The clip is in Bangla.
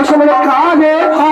আসলে কাজ है